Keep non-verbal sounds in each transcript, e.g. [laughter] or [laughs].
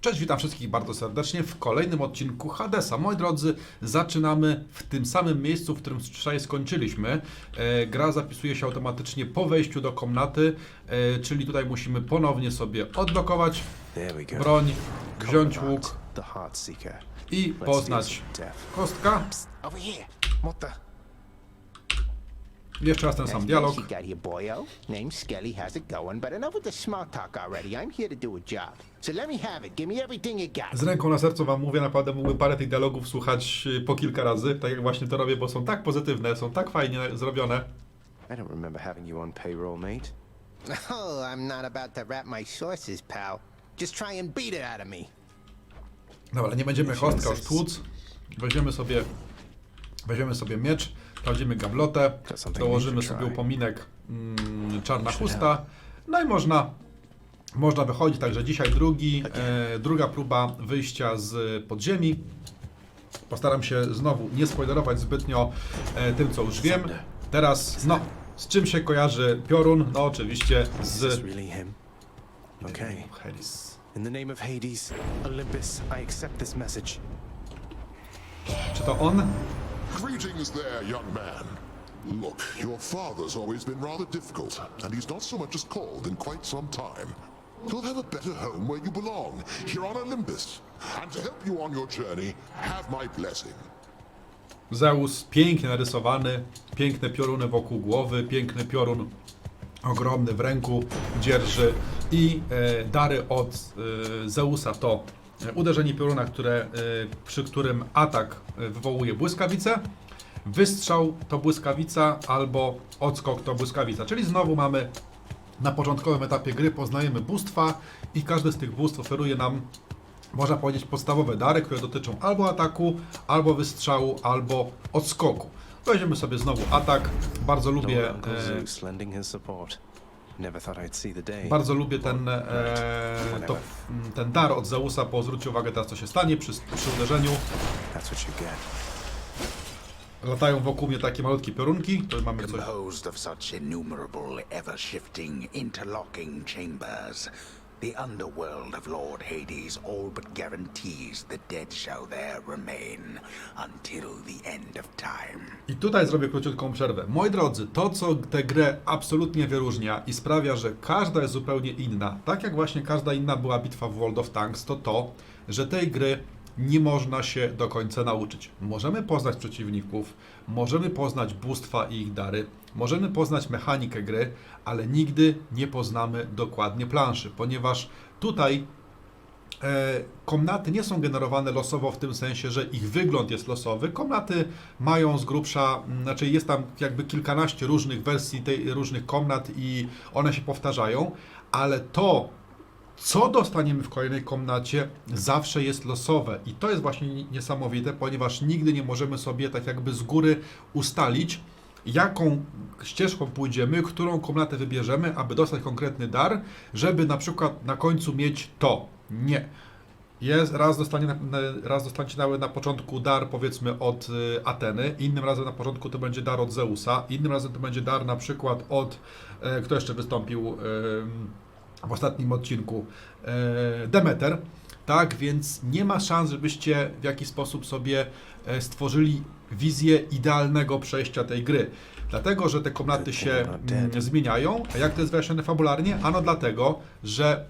Cześć, witam wszystkich bardzo serdecznie w kolejnym odcinku Hadesa. Moi drodzy, zaczynamy w tym samym miejscu, w którym wczoraj skończyliśmy. E, gra zapisuje się automatycznie po wejściu do komnaty, e, czyli tutaj musimy ponownie sobie odblokować broń, wziąć łuk i poznać kostka. Over here. What the? Jeszcze raz ten sam dialog. place you got here, boyo. Name's Skelly, how's it going? But enough with the small talk already. I'm here to do a job. So let me have it. Give me everything you got. Z ręką na sercu Wam mówię, naprawdę mógłbym parę tych dialogów słuchać y, po kilka razy, tak jak właśnie to robię, bo są tak pozytywne, są tak fajnie zrobione. I don't remember having you on payroll, mate. [laughs] Oh, I'm not about to wrap my sources, pal. Just try and beat it out of me. Dobra, nie będziemy kostka już tłuc. Weźmiemy sobie, weźmiemy sobie miecz, sprawdzimy gablotę, dołożymy sobie upominek mm, czarna chusta. No i można, można wychodzić. Także dzisiaj drugi, e, druga próba wyjścia z podziemi. Postaram się znowu nie spoilerować zbytnio e, tym, co już wiem. Teraz, no, z czym się kojarzy piorun? No oczywiście z... Okay. In the name of Hades, Olympus, I accept this message. Czy to on? Greetings there, young man. Look, your father's always been rather difficult, and he's not so much as called in quite some time. You'll have a better home where you belong, here on Olympus. And to help you on your journey, have my blessing. Zeus pięknie narysowany, piękne pioruny wokół głowy, piękny piorun ogromny w ręku dzierży i e, dary od e, Zeusa to uderzenie pioruna, które, e, przy którym atak e, wywołuje błyskawicę, wystrzał to błyskawica albo odskok to błyskawica, czyli znowu mamy na początkowym etapie gry poznajemy bóstwa i każde z tych bóstw oferuje nam można powiedzieć, podstawowe dary, które dotyczą albo ataku, albo wystrzału, albo odskoku. Weźmiemy sobie znowu atak. Bardzo No lubię, e, bardzo lubię ten, e, to, ten dar od Zeusa, bo zwróćcie uwagę teraz, co się stanie przy, przy uderzeniu. Latają wokół mnie takie malutkie piorunki. To mamy coś. The underworld of Lord Hades all but guarantees the dead shall there remain until the end of time. I tutaj zrobię króciutką przerwę. Moi drodzy, to co tę grę absolutnie wyróżnia i sprawia, że każda jest zupełnie inna, tak jak właśnie każda inna była bitwa w World of Tanks, to to, że tej gry nie można się do końca nauczyć. Możemy poznać przeciwników, możemy poznać bóstwa i ich dary, możemy poznać mechanikę gry, ale nigdy nie poznamy dokładnie planszy, ponieważ tutaj E, komnaty nie są generowane losowo w tym sensie, że ich wygląd jest losowy. Komnaty mają z grubsza, znaczy jest tam jakby kilkanaście różnych wersji tej, różnych komnat i one się powtarzają, ale to, co dostaniemy w kolejnej komnacie, zawsze jest losowe. I to jest właśnie ni- niesamowite, ponieważ nigdy nie możemy sobie tak jakby z góry ustalić, jaką ścieżką pójdziemy, którą komnatę wybierzemy, aby dostać konkretny dar, żeby na przykład na końcu mieć to. Nie. Jest, raz, dostanie raz dostaniecie na, na początku dar powiedzmy od y, Ateny, innym razem na początku to będzie dar od Zeusa, innym razem to będzie dar na przykład od, e, kto jeszcze wystąpił w ostatnim odcinku, e, Demeter. Tak, więc nie ma szans, żebyście w jakiś sposób sobie e, stworzyli wizję idealnego przejścia tej gry. Dlatego, że te komnaty się zmieniają. A jak to jest wyjaśnione fabularnie? Ano dlatego, że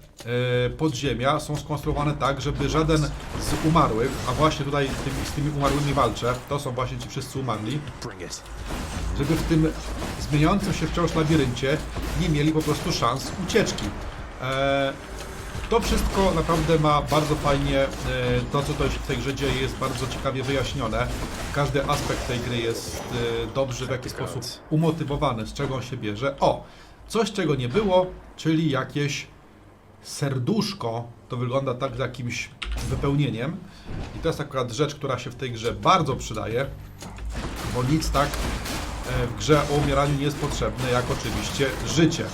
e, podziemia są skonstruowane tak, żeby żaden z umarłych, a właśnie tutaj z tymi, z tymi umarłymi walczę, to są właśnie ci wszyscy umarli, żeby w tym zmieniającym się wciąż labiryncie nie mieli po prostu szans ucieczki. E, to wszystko naprawdę ma bardzo fajnie, e, to co to się w tej grze dzieje jest bardzo ciekawie wyjaśnione. Każdy aspekt tej gry jest e, dobrze w jakiś sposób umotywowany, z czego on się bierze. O, coś czego nie było, czyli jakieś serduszko, to wygląda tak z jakimś wypełnieniem. I to jest akurat rzecz, która się w tej grze bardzo przydaje, bo nic tak w grze o umieraniu nie jest potrzebne, jak oczywiście życie.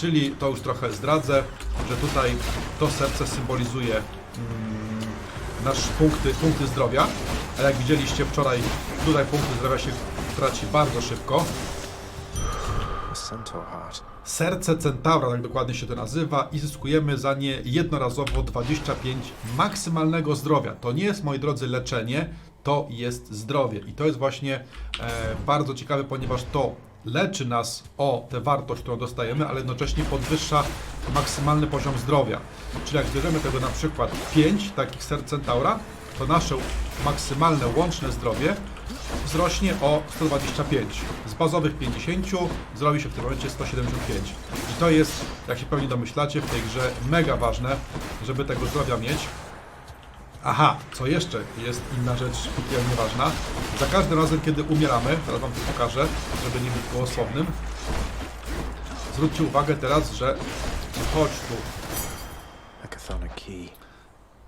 Czyli to już trochę zdradzę, że tutaj to serce symbolizuje mm, nasz punkty, punkty zdrowia, a jak widzieliście wczoraj, tutaj punkty zdrowia się traci bardzo szybko. Serce Centaura, tak dokładnie się to nazywa, i zyskujemy za nie jednorazowo 25 maksymalnego zdrowia. To nie jest, moi drodzy, leczenie, to jest zdrowie. I to jest właśnie e, bardzo ciekawe, ponieważ to leczy nas o tę wartość, którą dostajemy, ale jednocześnie podwyższa maksymalny poziom zdrowia. Czyli jak zbierzemy tego na przykład 5 takich serc Centaura, to nasze maksymalne łączne zdrowie wzrośnie o 125. Z bazowych 50 zrobi się w tym momencie 175. I to jest, jak się pewnie domyślacie, w tej grze mega ważne, żeby tego zdrowia mieć. Aha, co jeszcze jest inna rzecz piekielnie ważna. Za każdym razem, kiedy umieramy, teraz wam to pokażę, żeby nie być gołosłownym. Zwróćcie uwagę teraz, że chodź tu.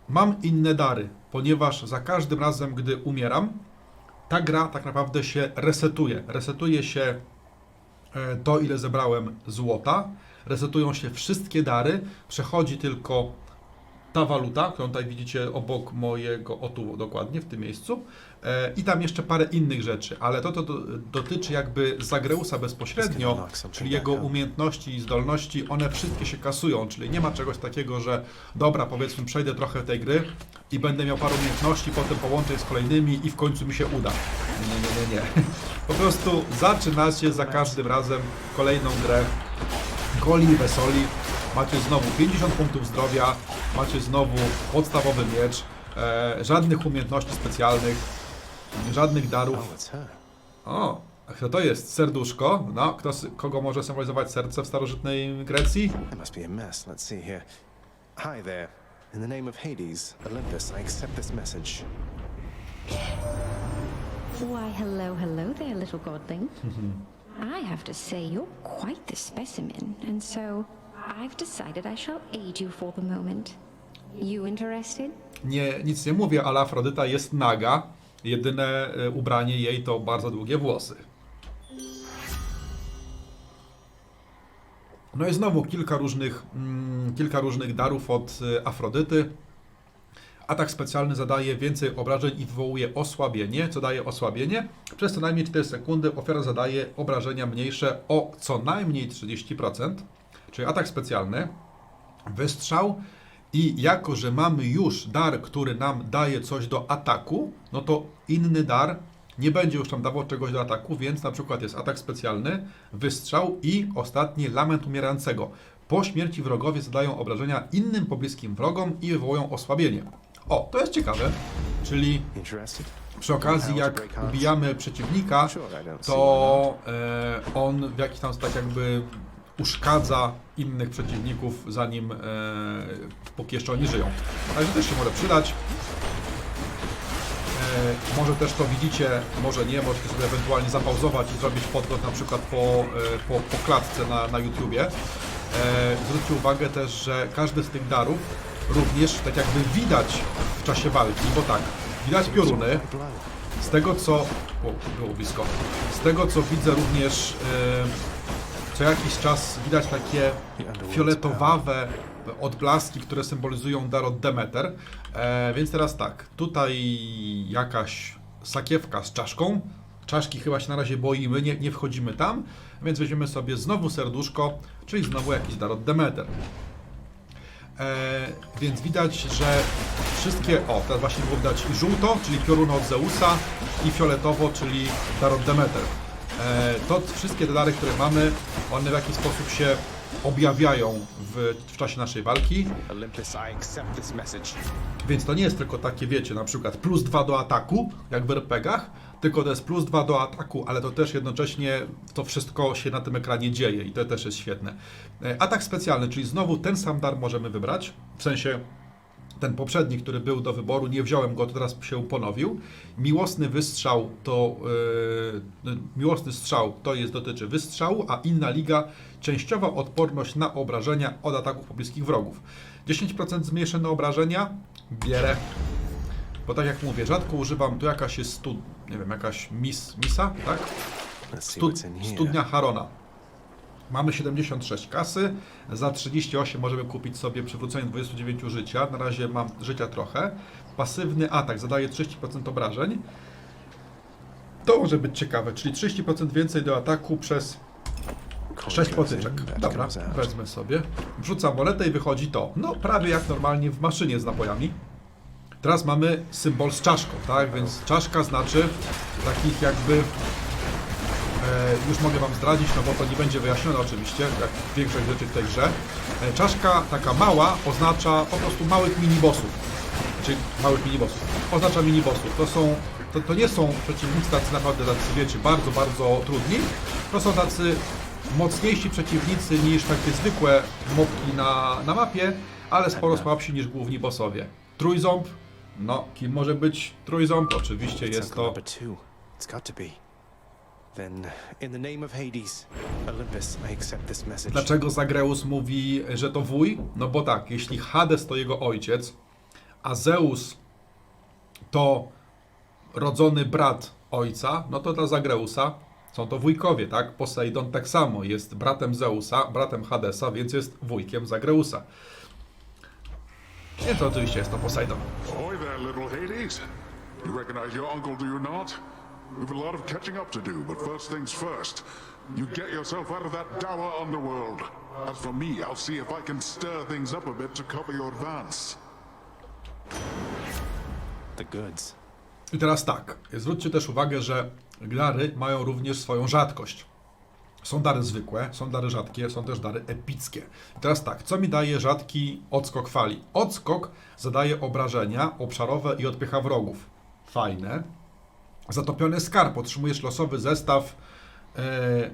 Mam inne dary, ponieważ za każdym razem, gdy umieram, ta gra tak naprawdę się resetuje. Resetuje się e, to, ile zebrałem złota, resetują się wszystkie dary, przechodzi tylko ta waluta, którą tutaj widzicie obok mojego, o tu dokładnie, w tym miejscu, e, i tam jeszcze parę innych rzeczy, ale to, to, to dotyczy jakby Zagreusa bezpośrednio, czyli jego umiejętności i zdolności, one wszystkie się kasują, czyli nie ma czegoś takiego, że dobra, powiedzmy, przejdę trochę tej gry i będę miał parę umiejętności, potem połączę je z kolejnymi i w końcu mi się uda. Nie, nie, nie, nie. [laughs] Po prostu zaczyna się za każdym razem kolejną grę goli i wesoli. Macie znowu 50 punktów zdrowia, macie znowu podstawowy miecz, e, żadnych umiejętności specjalnych, żadnych darów. Oh. O, a kto to jest? Serduszko? No, kto, kogo może symbolizować serce w starożytnej Grecji? Must be a mess. Let's see here. Hi there. In the name of Hades, Olympus, I accept this message. Why, hello, hello there, little godling. [laughs] I have to say, you're quite the specimen, and so I've decided I shall aid you for the moment. You interested? Nie, nic nie mówię, ale Afrodyta jest naga. Jedyne e, ubranie jej to bardzo długie włosy. No i znowu kilka różnych, mm, kilka różnych darów od e, Afrodyty. Atak specjalny zadaje więcej obrażeń i wywołuje osłabienie, co daje osłabienie. Przez co najmniej 4 sekundy ofiara zadaje obrażenia mniejsze o co najmniej 30%. Czyli atak specjalny, wystrzał. I jako, że mamy już dar, który nam daje coś do ataku, no to inny dar nie będzie już nam dawał czegoś do ataku, więc na przykład jest atak specjalny, wystrzał i ostatni lament umierającego. Po śmierci wrogowie zadają obrażenia innym pobliskim wrogom i wywołują osłabienie. O, to jest ciekawe, czyli przy okazji jak ubijamy przeciwnika, to e, on w jakiś tam tak jakby uszkadza innych przeciwników zanim e, póki jeszcze oni żyją. Także też się może przydać. E, może też to widzicie, może nie, możecie sobie ewentualnie zapauzować i zrobić podgląd na przykład po, e, po, po klatce na, na YouTubie. E, zwróćcie uwagę też, że każdy z tych darów również tak jakby widać w czasie walki, bo tak, widać pioruny, z tego co. O, było blisko. Z tego co widzę również e, co jakiś czas widać takie fioletowawe odblaski, które symbolizują dar od Demeter. E, więc teraz tak, tutaj jakaś sakiewka z czaszką. Czaszki chyba się na razie boimy, nie, nie wchodzimy tam, więc weźmiemy sobie znowu serduszko, czyli znowu jakiś dar od Demeter. E, więc widać, że wszystkie, o teraz właśnie było widać i żółto, czyli pioruno od Zeusa i fioletowo, czyli dar od Demeter. E, to wszystkie te dary, które mamy, one w jakiś sposób się objawiają w, w czasie naszej walki, więc to nie jest tylko takie, wiecie, na przykład plus 2 do ataku, jak w RPGach, tylko to jest plus 2 do ataku, ale to też jednocześnie to wszystko się na tym ekranie dzieje i to też jest świetne. E, Atak specjalny, czyli znowu ten sam dar możemy wybrać, w sensie ten poprzedni, który był do wyboru, nie wziąłem go, to teraz się ponowił. Miłosny wystrzał to yy, miłosny strzał to jest dotyczy wystrzału, a inna liga częściowa odporność na obrażenia od ataków pobliskich wrogów. 10% zmniejszone obrażenia bierę. Bo tak jak mówię, rzadko używam, tu jakaś jest stud, nie wiem, jakaś mis, misa, tak? Stud, studnia Harona. Mamy 76 kasy, za 38 możemy kupić sobie przywrócenie 29 życia, na razie mam życia trochę. Pasywny atak zadaje 30% obrażeń. To może być ciekawe, czyli 30% więcej do ataku przez coin Sześć goes in, potyczek. that Dobra, wezmę sobie. Wrzucam monetę i wychodzi to. No, prawie jak normalnie w maszynie z napojami. Teraz mamy symbol z czaszką, tak? Więc czaszka znaczy takich jakby... E, już mogę Wam zdradzić, no bo to nie będzie wyjaśnione oczywiście, jak większość rzeczy w tej grze. E, czaszka taka mała oznacza po prostu małych minibossów. Czyli małych minibossów. Oznacza minibossów. To są... To, to nie są przeciwnicy tacy naprawdę tacy, wiecie, bardzo, bardzo trudni. To są tacy mocniejsi przeciwnicy niż takie zwykłe mobki na, na mapie, ale sporo słabsi niż główni bossowie. Trójząb, no, kim może być trójząb? Oczywiście jest to number two. It's got to be. Then, in the name of Hades, Olympus, I accept this message. Dlaczego Zagreus mówi, że to wuj? No bo tak, jeśli Hades to jego ojciec, a Zeus to rodzony brat ojca, no to dla Zagreusa są to wujkowie, tak? Poseidon tak samo jest bratem Zeusa, bratem Hadesa, więc jest wujkiem Zagreusa. Więc oczywiście jest to Poseidon. Ahoy there, little Hades. You recognize your uncle, do you not? We've a lot of catching up to do, but first things first. You get yourself out of that dour underworld. As for me, I'll see if I can stir things up a bit to cover your advance. The goods. I teraz tak, zwróćcie też uwagę, że dary mają również swoją rzadkość. Są dary zwykłe, są dary rzadkie, są też dary epickie. I teraz tak, co mi daje rzadki odskok fali? Odskok zadaje obrażenia obszarowe i odpycha wrogów. Fajne. Zatopiony skarb, otrzymujesz losowy zestaw. Yy,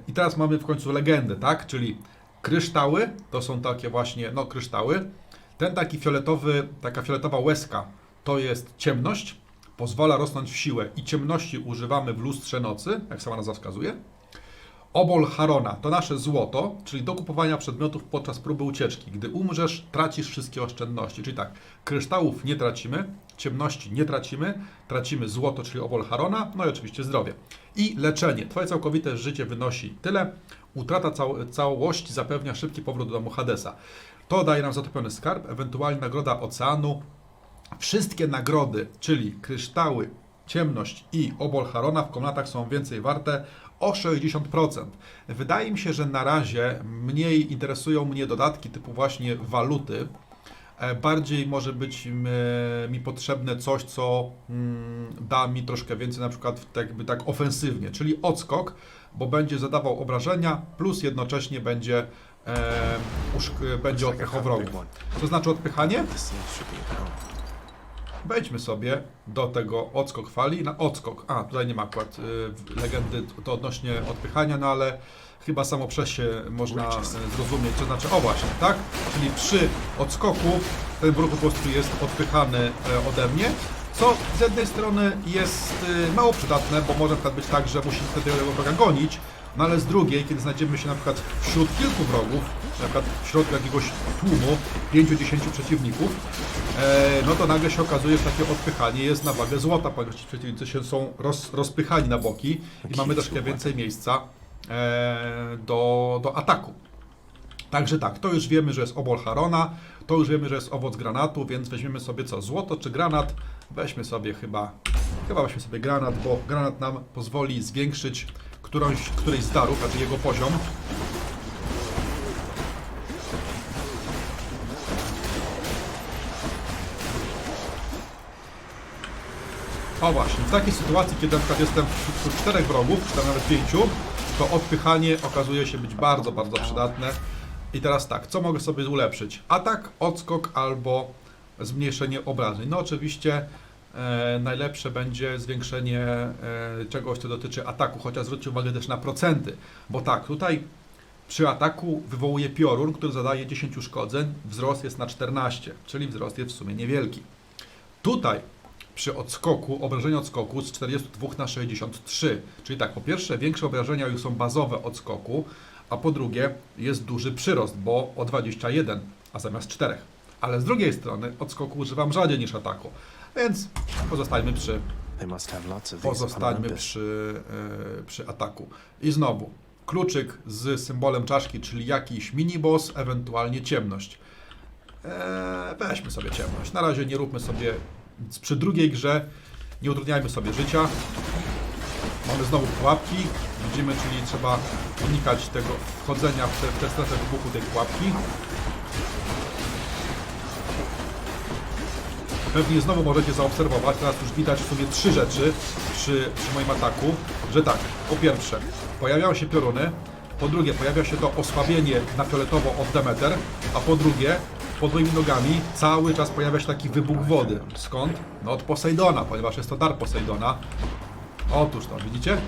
I teraz mamy w końcu legendę, tak? Czyli kryształy, to są takie właśnie, no kryształy. Ten taki fioletowy, taka fioletowa łezka to jest ciemność, pozwala rosnąć w siłę i ciemności używamy w lustrze nocy, jak sama nazwa wskazuje. Obol Harona to nasze złoto, czyli do kupowania przedmiotów podczas próby ucieczki. Gdy umrzesz, tracisz wszystkie oszczędności. Czyli tak, kryształów nie tracimy, ciemności nie tracimy, tracimy złoto, czyli obol Harona, no i oczywiście zdrowie. I leczenie. Twoje całkowite życie wynosi tyle. Utrata cał całości zapewnia szybki powrót do domu Hadesa. To daje nam zatopiony skarb, ewentualnie nagroda oceanu, Wszystkie nagrody, czyli kryształy, ciemność i obol Harona w komnatach są więcej warte o 60%. Wydaje mi się, że na razie mniej interesują mnie dodatki typu właśnie waluty. E, Bardziej może być m, mi potrzebne coś, co mm, da mi troszkę więcej, na przykład tak jakby tak ofensywnie, czyli odskok, bo będzie zadawał obrażenia, plus jednocześnie będzie, e, uszk- będzie odpychał wrogów. To znaczy odpychanie? Wejdźmy sobie do tego odskok fali na odskok. A, tutaj nie ma akurat y, legendy to odnośnie odpychania, no ale chyba samo przez się można y, zrozumieć, co znaczy, o właśnie, tak? Czyli przy odskoku ten wróg po prostu jest odpychany e, ode mnie, co z jednej strony jest y, mało przydatne, bo może na przykład być tak, że musimy wtedy tego wroga gonić, no ale z drugiej, kiedy znajdziemy się na przykład wśród kilku wrogów, na przykład w środku jakiegoś tłumu, 5-10 przeciwników, e, no to nagle się okazuje, że takie odpychanie jest na wagę złota, ponieważ ci przeciwnicy się są roz, rozpychani na boki i mamy troszkę więcej miejsca. e, do, do ataku. Także tak, to już wiemy, że jest obol Harona, to już wiemy, że jest owoc granatu, więc weźmiemy sobie co, złoto czy granat? Weźmy sobie chyba, chyba weźmy sobie granat, bo granat nam pozwoli zwiększyć którąś, którejś z darów, znaczy jego poziom. O właśnie, w takiej sytuacji, kiedy na przykład jestem wśród czterech wrogów, czy tam nawet pięciu, to odpychanie okazuje się być bardzo, bardzo przydatne. I teraz tak, co mogę sobie ulepszyć? Atak, odskok albo zmniejszenie obrażeń. No oczywiście e, najlepsze będzie zwiększenie e, czegoś, co dotyczy ataku, chociaż zwróćcie uwagę też na procenty, bo tak, tutaj przy ataku wywołuje piorun, który zadaje 10 uszkodzeń, wzrost jest na 14, czyli wzrost jest w sumie niewielki. Tutaj przy odskoku, obrażenia odskoku z 42 na 63. Czyli tak, po pierwsze, większe obrażenia już są bazowe odskoku, a po drugie, jest duży przyrost, bo o 21, a zamiast 4. Ale z drugiej strony, odskoku używam rzadziej niż ataku. Więc pozostańmy przy, pozostańmy przy, e, przy ataku. I znowu, kluczyk z symbolem czaszki, czyli jakiś miniboss, ewentualnie ciemność. Eee, weźmy sobie ciemność. Na razie nie róbmy sobie przy drugiej grze, nie utrudniajmy sobie życia. Mamy znowu pułapki. Widzimy, czyli trzeba unikać tego wchodzenia w tę w strefę wybuchu tej pułapki. Pewnie znowu możecie zaobserwować, teraz już widać w sumie trzy rzeczy przy, przy moim ataku, że tak, po pierwsze, pojawiają się pioruny, po drugie, pojawia się to osłabienie na fioletowo od Demeter, a po drugie, pod moimi nogami cały czas pojawia się taki wybuch wody. Skąd? No od Posejdona, ponieważ jest to dar Posejdona. Otóż to, widzicie?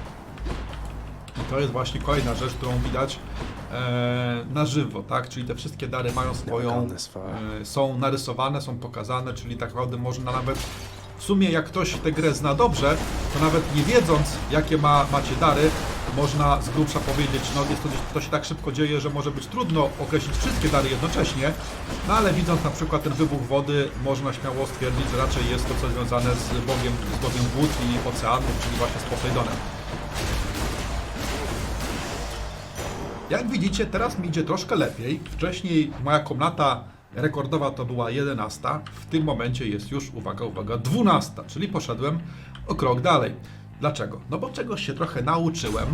I to jest właśnie kolejna rzecz, którą widać e, na żywo, tak? Czyli te wszystkie dary mają swoją, e, są narysowane, są pokazane, czyli tak naprawdę można nawet w sumie jak ktoś tę grę zna dobrze, to nawet nie wiedząc jakie ma, macie dary, można z grubsza powiedzieć, no jest to, to się tak szybko dzieje, że może być trudno określić wszystkie dary jednocześnie, no ale widząc na przykład ten wybuch wody, można śmiało stwierdzić, że raczej jest to coś związane z bogiem, z bogiem wód i oceanów, czyli właśnie z Posejdonem. Jak widzicie, teraz mi idzie troszkę lepiej. Wcześniej moja komnata rekordowa to była 11. W tym momencie jest już, uwaga, uwaga, 12, czyli poszedłem o krok dalej. Dlaczego? No bo czegoś się trochę nauczyłem.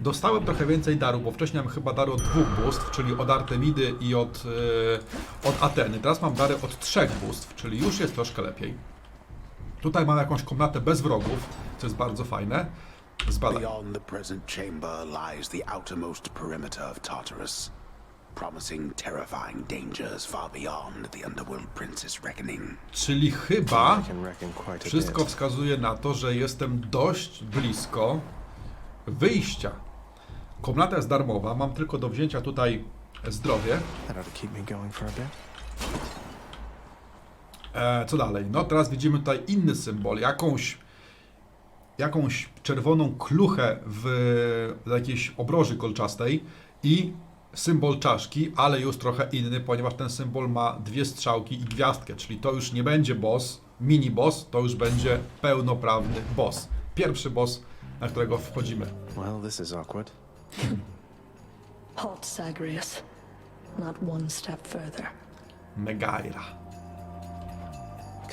Dostałem trochę więcej darów, bo wcześniej miałem chyba dary od dwóch bóstw, czyli od Artemidy i od, yy, od Ateny. Teraz mam dary od trzech bóstw, czyli już jest troszkę lepiej. Tutaj mam jakąś komnatę bez wrogów, co jest bardzo fajne. Zbadaj. Beyond the present chamber lies the outermost perimeter of Tartarus, promising terrifying dangers far beyond the Underworld Prince's reckoning. Czyli chyba Wszystko wskazuje na to, że jestem dość blisko wyjścia. Komnata jest darmowa, mam tylko do wzięcia tutaj zdrowie. E, co dalej? No teraz widzimy tutaj inny symbol, jakąś, jakąś czerwoną kluchę w, w jakiejś obroży kolczastej i symbol czaszki, ale już trochę inny, ponieważ ten symbol ma dwie strzałki i gwiazdkę, czyli to już nie będzie boss, mini boss, to już będzie pełnoprawny boss. Pierwszy boss, na którego wchodzimy. Well, this is awkward. Halt, Zagreus. Not one step further. Megaira.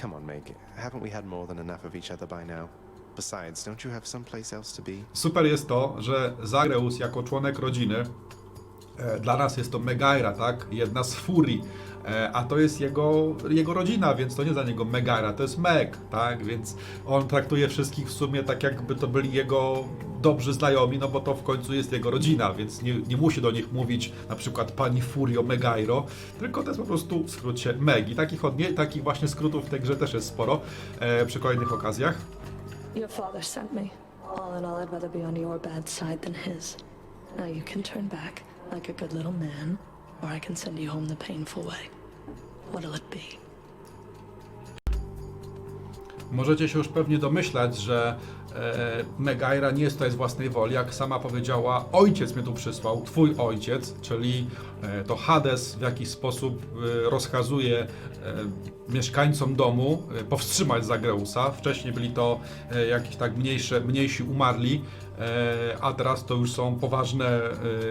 Come on, Meg. Haven't we had more than enough of each other by now? Besides, don't you have someplace else to be? Super jest to, że Zagreus jako członek rodziny, dla nas jest to Megaira, tak? Jedna z furii, e, a to jest jego, jego rodzina, więc to nie za niego Megaira, to jest Meg, tak? Więc on traktuje wszystkich w sumie tak, jakby to byli jego dobrzy znajomi, no bo to w końcu jest jego rodzina, więc nie, nie musi do nich mówić na przykład pani Furio Megairo, tylko to jest po prostu w skrócie Meg. I takich, odmie- takich właśnie skrótów w tej grze też jest sporo e, przy kolejnych okazjach. Your father sent me. All in all, I'd rather be on your bad side than his. Now you can turn back like a good little man, or I can send you home the painful way. What'll it be? Możecie się już pewnie domyślać, że e, Megaira nie jest tutaj z własnej woli, jak sama powiedziała, ojciec mnie tu przysłał, twój ojciec, czyli e, to Hades w jakiś sposób e, rozkazuje e, mieszkańcom domu e, powstrzymać Zagreusa. Wcześniej byli to e, jakieś tak mniejsze, mniejsi umarli, a teraz to już są poważne,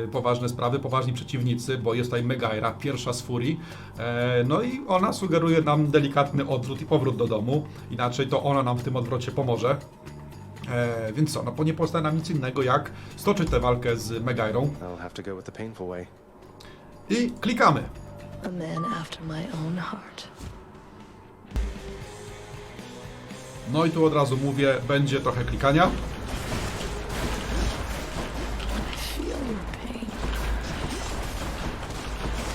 e, poważne sprawy, poważni przeciwnicy, bo jest tutaj Megaira, pierwsza z furii. E, no i ona sugeruje nam delikatny odwrót i powrót do domu. Inaczej to ona nam w tym odwrocie pomoże. E, więc co, no bo nie pozostaje nam nic innego jak stoczyć tę walkę z Megairą i klikamy. A man after my own heart. No i tu od razu mówię, będzie trochę klikania.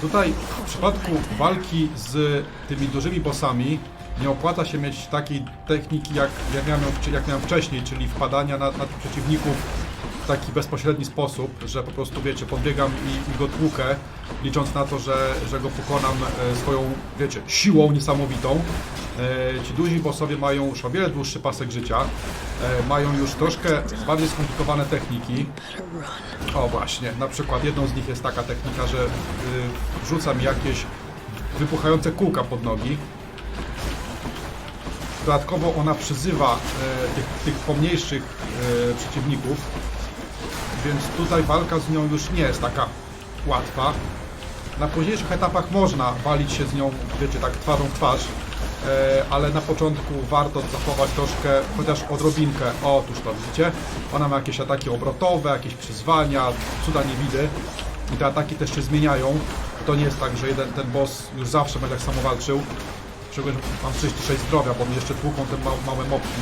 Tutaj w przypadku walki z tymi dużymi bossami nie opłaca się mieć takiej techniki jak, jak, miałem, jak miałem wcześniej, czyli wpadania na, na przeciwników taki bezpośredni sposób, że po prostu wiecie, podbiegam i, i go tłukę, licząc na to, że, że go pokonam e, swoją, wiecie, siłą niesamowitą. E, ci duzi bossowie mają już o wiele dłuższy pasek życia, e, mają już troszkę bardziej skomplikowane techniki. O właśnie, na przykład jedną z nich jest taka technika, że y, wrzuca mi jakieś wybuchające kółka pod nogi. Dodatkowo ona przyzywa e, tych, tych pomniejszych e, przeciwników, więc tutaj walka z nią już nie jest taka łatwa. Na późniejszych etapach można walić się z nią, wiecie, tak twarzą w twarz, e, ale na początku warto zachować troszkę, chociaż odrobinkę. Otóż to widzicie, ona ma jakieś ataki obrotowe, jakieś przyzwania, cuda nie widy i te ataki też się zmieniają. To nie jest tak, że jeden ten boss już zawsze będzie tak samo walczył. Szczególnie, że mam 36 zdrowia, bo mi jeszcze tłuką te ma małe mopki.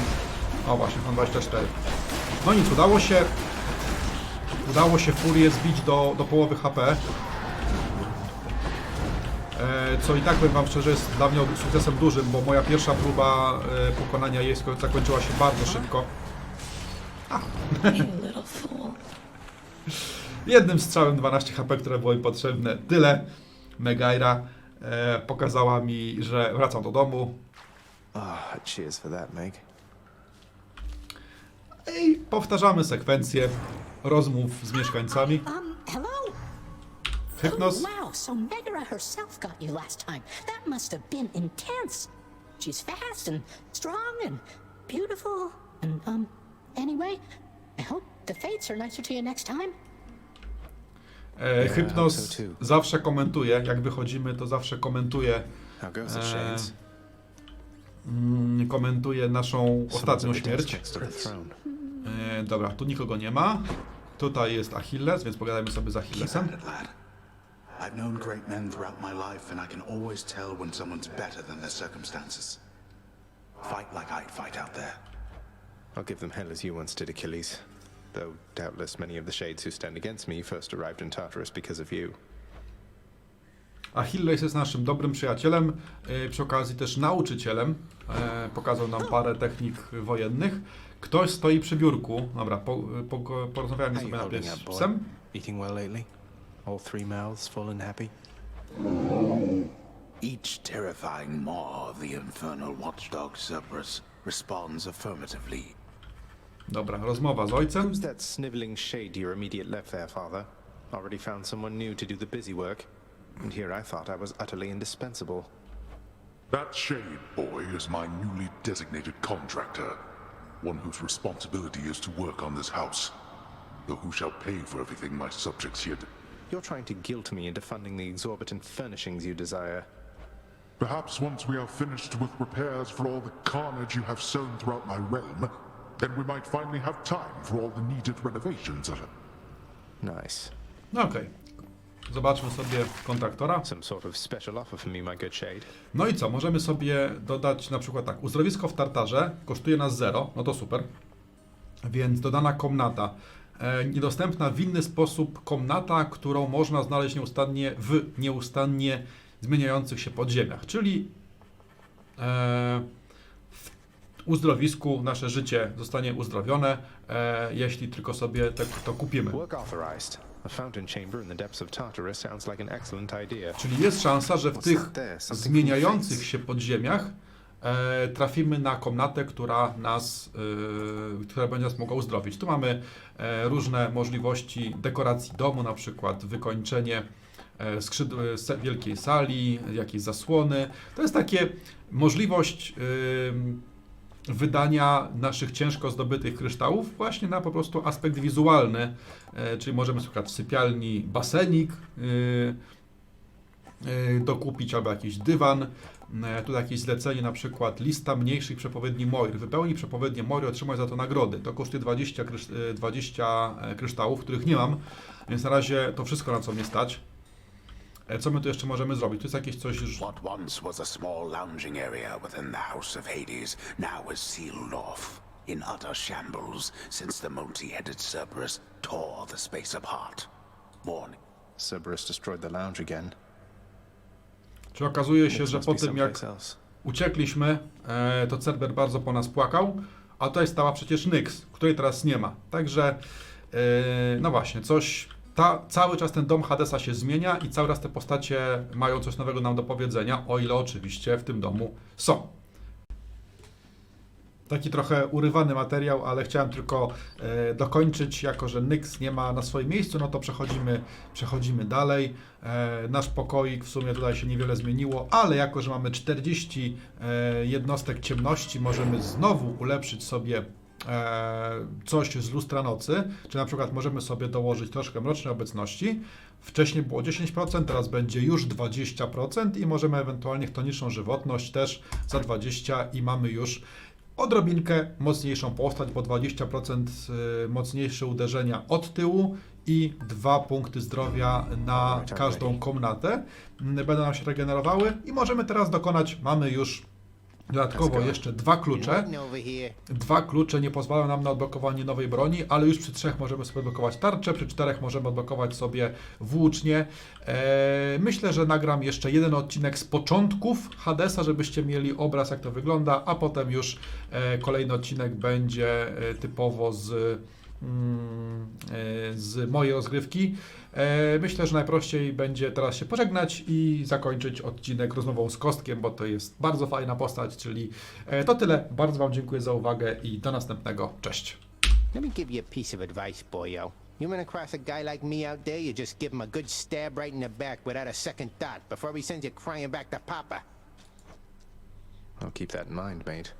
O właśnie, mam 24. No nic, udało się udało się Furię zbić do, do połowy HP. E, co i tak powiem wam szczerze jest dla mnie sukcesem dużym, bo moja pierwsza próba e, pokonania jej zakończyła się bardzo szybko. [laughs] Jednym strzałem 12 HP, które było mi potrzebne. Tyle. Megaira e, pokazała mi, że wracam do domu. Ah, cheers for that, Meg. I powtarzamy sekwencję rozmów z mieszkańcami. Um, hello? Hypnos. Oh, wow, so Megara herself got you last time. That must have been intense. She's fast and strong and beautiful. And, um, anyway, I hope the fates are nicer to you next time. E, Hypnos zawsze komentuje, jak wychodzimy, to zawsze komentuje, How goes the shades? mm, komentuje naszą Someone's ostatnią at the desk śmierć. next to the throne. E, dobra, tu nikogo nie ma. Tutaj jest Achilles, więc pogadajmy sobie z Achillesem. I've known great men throughout my life, and I can always tell when someone's better than their circumstances. Fight like I'd fight out there. I'll give them hell as you once did Achilles. Though doubtless many of the shades who stand against me first arrived in Tartarus because of you. Achilles jest naszym dobrym przyjacielem, e, przy okazji też nauczycielem. E, pokazał nam parę technik wojennych. Ktoś stoi przy biurku. Dobra, po, po, you sobie najpierw z psem. Eating well lately? All three mouths full and happy? Each terrifying maw of the infernal watchdog Cerberus responds affirmatively. Dobra, rozmowa z ojcem. Who's that sniveling shade to your immediate left there, father? Already found someone new to do the busy work? And here I thought I was utterly indispensable. That shade boy is my newly designated contractor, one whose responsibility is to work on this house. Though who shall pay for everything my subjects here do? You're trying to guilt me into funding the exorbitant furnishings you desire. Perhaps once we are finished with repairs for all the carnage you have sown throughout my realm, then we might finally have time for all the needed renovations at Nice. No okej. Zobaczmy sobie kontraktora. No i co? Możemy sobie dodać na przykład tak. Uzdrowisko w Tartarze kosztuje nas 0. No to super. Więc dodana komnata. E, niedostępna w inny sposób komnata, którą można znaleźć nieustannie w nieustannie zmieniających się podziemiach. Czyli e, w uzdrowisku nasze życie zostanie uzdrowione, e, jeśli tylko sobie te, to kupimy. Work authorized. A fountain chamber in the depths of Tartarus sounds like an excellent idea. Czyli jest szansa, że w tych zmieniających się podziemiach e, trafimy na komnatę, która nas, e, która będzie nas mogła uzdrowić. Tu mamy e, różne możliwości dekoracji domu, na przykład wykończenie e, skrzydł se- wielkiej sali, jakiejś zasłony. To jest takie możliwość e, wydania naszych ciężko zdobytych kryształów właśnie na po prostu aspekt wizualny, e, czyli możemy przykład w sypialni basenik e, e, dokupić albo jakiś dywan. Tu jakieś zlecenie, na przykład lista mniejszych przepowiedni Moir. Wypełnij przepowiednię Moir, otrzymaj za to nagrody. To kosztuje 20, krysz, e, 20 kryształów, których nie mam, więc na razie to wszystko na co mnie stać. E, Co my tu jeszcze możemy zrobić? Tu jest jakieś coś już... What once was a small lounging area within the House of Hades now is sealed off, in utter shambles since the multi-headed Cerberus tore the space apart. Warning. Cerberus destroyed the lounge again. Czy okazuje się, że po tym jak uciekliśmy, e, to Cerber bardzo po nas płakał, a tutaj stała przecież Nyx, której teraz nie ma. Także, e, no właśnie, coś, ta, cały czas ten dom Hadesa się zmienia i cały raz te postacie mają coś nowego nam do powiedzenia, o ile oczywiście w tym domu są. Taki trochę urywany materiał, ale chciałem tylko e, dokończyć, jako że Nyx nie ma na swoim miejscu, no to przechodzimy, przechodzimy dalej. E, nasz pokoik w sumie tutaj się niewiele zmieniło, ale jako, że mamy 40 e, jednostek ciemności, możemy znowu ulepszyć sobie coś z lustra nocy, czy na przykład możemy sobie dołożyć troszkę mrocznej obecności. Wcześniej było 10%, teraz będzie już 20% i możemy ewentualnie chtoniczną żywotność też za 20 i mamy już odrobinkę mocniejszą postać, bo 20% y, mocniejsze uderzenia od tyłu i dwa punkty zdrowia na każdą komnatę mm, będą nam się regenerowały i możemy teraz dokonać, mamy już dodatkowo jeszcze dwa klucze. Dwa klucze nie pozwalają nam na odblokowanie nowej broni, ale już przy trzech możemy sobie odblokować tarczę, przy czterech możemy odblokować sobie włócznie. Eee, myślę, że nagram jeszcze jeden odcinek z początków Hadesa, żebyście mieli obraz jak to wygląda, a potem już e, kolejny odcinek będzie e, typowo z, z mojej rozgrywki. E, myślę, że najprościej będzie teraz się pożegnać i zakończyć odcinek rozmową z Kostkiem, bo to jest bardzo fajna postać, czyli e, to tyle. Bardzo Wam dziękuję za uwagę i do następnego. Cześć. Let me give you a piece of advice, boyo. You run across a guy like me out there, you just give him a good stab right in the back without a second thought before he sends you crying back to Papa. I'll keep that in mind, mate.